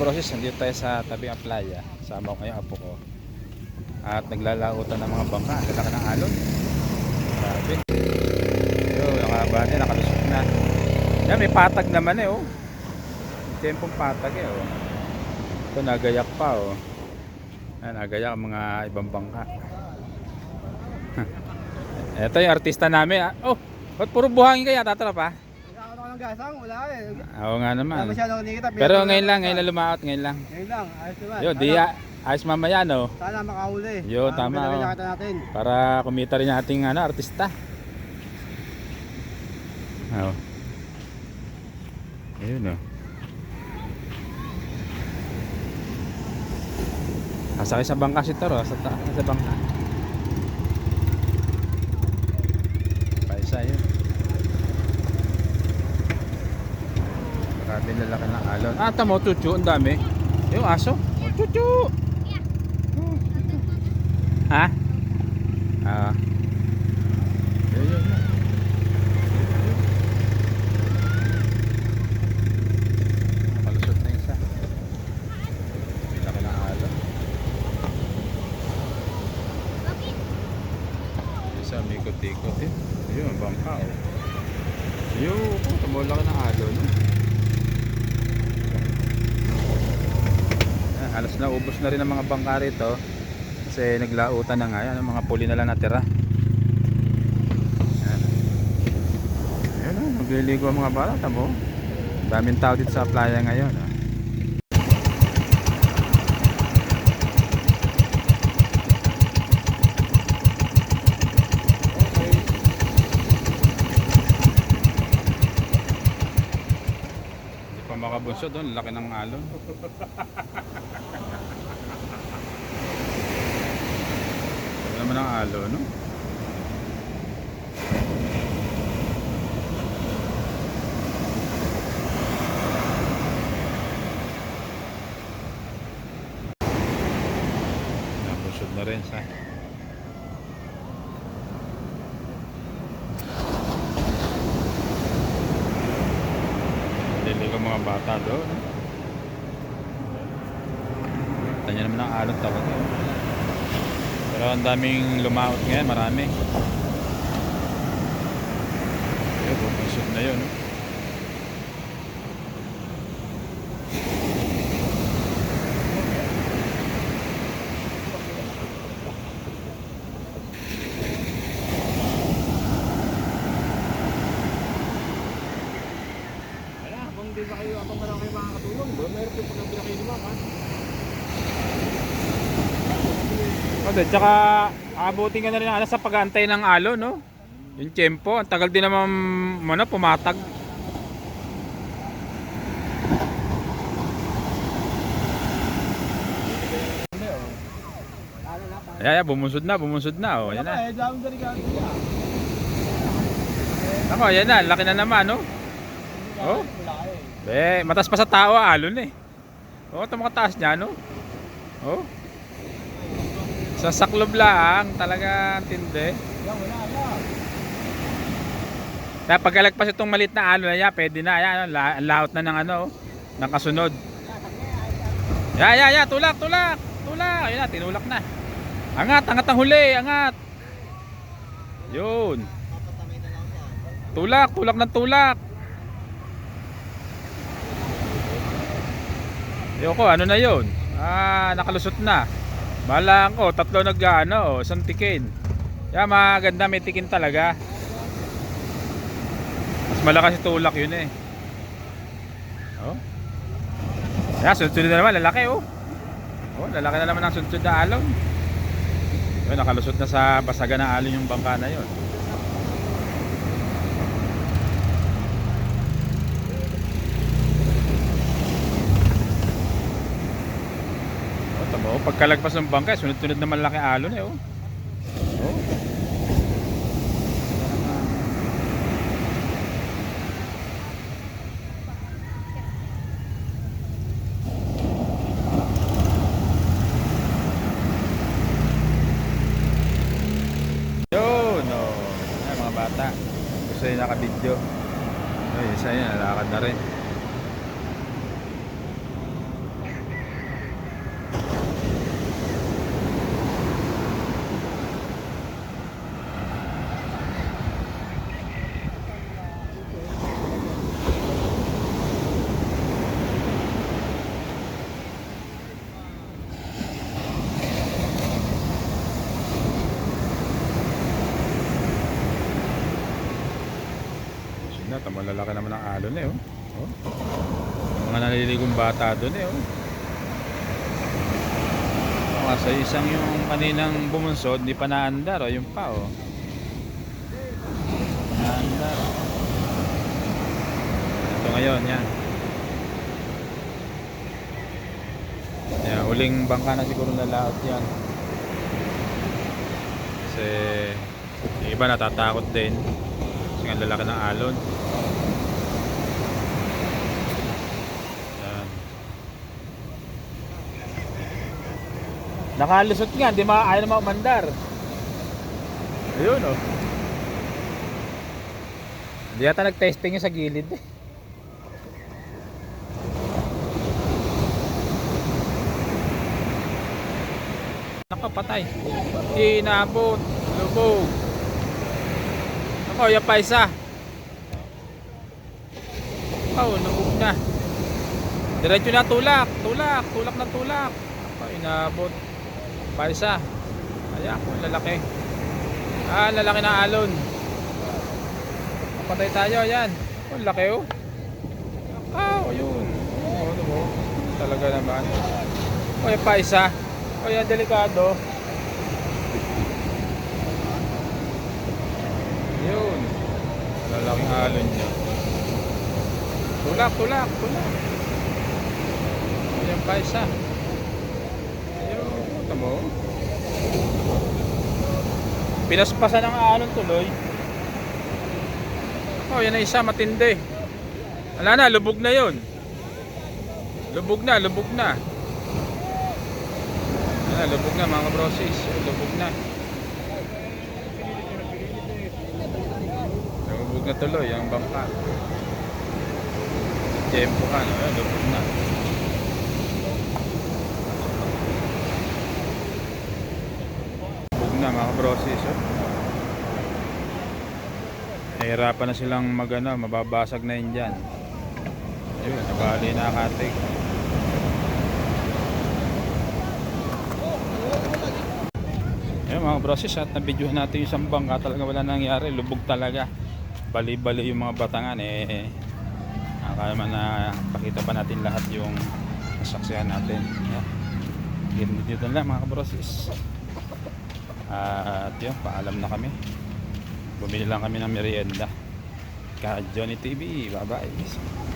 Brosis, nandito tayo sa tabi ng playa. Sama ko ngayon apo ko. At naglalautan ng mga bangka. Ang lalaki ng alon. Grabe. Yo, nakabahan niya, nakalusot na. Yan, may patag naman eh oh. Tempong patag eh oh. Ito nagayak pa oh. Yan, nagayak ang mga ibang bangka. Ito yung artista namin. ah. Oh, ba't puro buhangin kaya tatrap ah? Nagkakaroon ng gasang, wala eh. Oo nga Wala naman. kinikita. Pero ngayon lang, ngayon lang lumaot, ngayon lang. Ngayon lang, ayos naman. Yo, di ayos mamaya no. Sana makahuli. Yo, Para tama, oh. natin. Para kumita rin yung ating ano, artista. Oo. Ayun oh. Kasakay sa bangka si Toro, sa, ta- sa bangka. Paisa yun. Grabe lalaki ng alon. Ah, tamo, chuchu, ang dami. Yung aso. Oh, chuchu! Ha? Ah. Yun, yun, yun. Nakalusot na isa. Laki ng alon. Isa, may ikot-ikot eh. Ayun, bangka oh. Ayun, oh, tumula ka ng alon. Ah, halos na ubos na rin ang mga bangka rito. Kasi naglautan na nga yan, ang mga puli na lang natira. Yan. Ayun o, nagliligo ang mga bata, tamo. Daming tao dito sa playa ngayon. ah. Makabunso doon, laki ng alon. Wala naman ang alo, no? Nabusog na rin sa Lilig ang mga bata doon. Tanya naman ang alon talaga. Pero ang daming lumaot ngayon, marami. Ayun, bumisot na yun. no? Kayo, kung meron kayo makakatulong, doon meron po pag pinakilimang ha. Okay, tsaka abutin ka na rin ano, sa pag-aantay ng alo, no? Yung tiyempo, ang tagal din naman ano, pumatag. Pa. Ayan, ayan, bumusod na, bumusod na. Oh, yan na. Ako, yan na, laki na naman, no? Oh. Be, eh. matas pa sa tao, alon eh. Oh, ito mga taas niya, no? Oh. Sa saklob lang, talaga tindi. Kaya pagkalagpas itong maliit na alon, ayan, pwede na, ayan, ang laot na ng ano, oh, ng kasunod. Ya, ya, ya, tulak, tulak, tulak. Ayun na, tinulak na. Angat, angat ang huli, angat. Yun. Tulak, tulak ng tulak. Yoko, ano na yun? Ah, nakalusot na. Balang ko, tatlo nag ano, oh, isang tikin. Ya, maganda may tikin talaga. Mas malakas yung tulak yun eh. Oh. Ya, sunod-sunod na naman, lalaki oh. Oh, lalaki na naman ang sunod na alon. Yun, nakalusot na sa basaga na alon yung bangka na yun. Pagkalagpas ng bangka, sunod-sunod na malaki alon eh oh. Oh. Yun, oh. Ay, mga bata. Gusto yung nakabidyo. Ay, isa yun, nalakad na rin. Sina, malalaki naman ang alon eh. Oh. Oh. Mga naliligong bata doon eh. Oh. Oh, Kasi isang yung kaninang bumunsod, di pa naandar. Oh. Yung pa oh. Naandar. Ito ngayon, yan. Yan, huling bangka na siguro na lahat yan. Kasi iba natatakot din. Nga lalaki ng alon. Yan. Nakalusot nga, hindi ma ayaw na maumandar. Ayun oh. Hindi yata nag-testing yung sa gilid eh. Nakapatay. Inabot. Lubog. Ako, yung pa isa. Oh, nabog na. Diretso na tulak. Tulak. Tulak na tulak. Ako, inabot. Pa isa. Ayan ko, lalaki. Ah, lalaki na alon. Kapatay tayo, yan. Oh, laki oh. Ah, oh, yun. Oh, ano mo? Talaga naman. Oh, pa isa. Oh, yan, delikado. Yun. Lalaking alon niya. Tulak, tulak, tulak. Ayan pa isa. Ayun, ito mo. Pinaspasan ng alon tuloy. Oh, yan na isa, matindi. Wala na, lubog na yun. Lubog na, lubog na. Ayan, lubog na mga brosis. Lubog na. Lubog na tuloy ang bangka. Tempo ka, no? Lubog na. Lubog na mga brosis. Oh. Nahirapan na silang magano, mababasag na yun dyan. Ayun, nabali na katig. Ayun mga brosis at nabidyohan natin yung isang bangka talaga wala nangyari, lubog talaga. Bali-bali yung mga batangan eh. Akala naman na pakita pa natin lahat yung nasaksihan natin. Yeah. Dito lang mga brosis. At yun, paalam na kami. Bumili lang kami ng merienda. Ka Johnny TV, bye bye.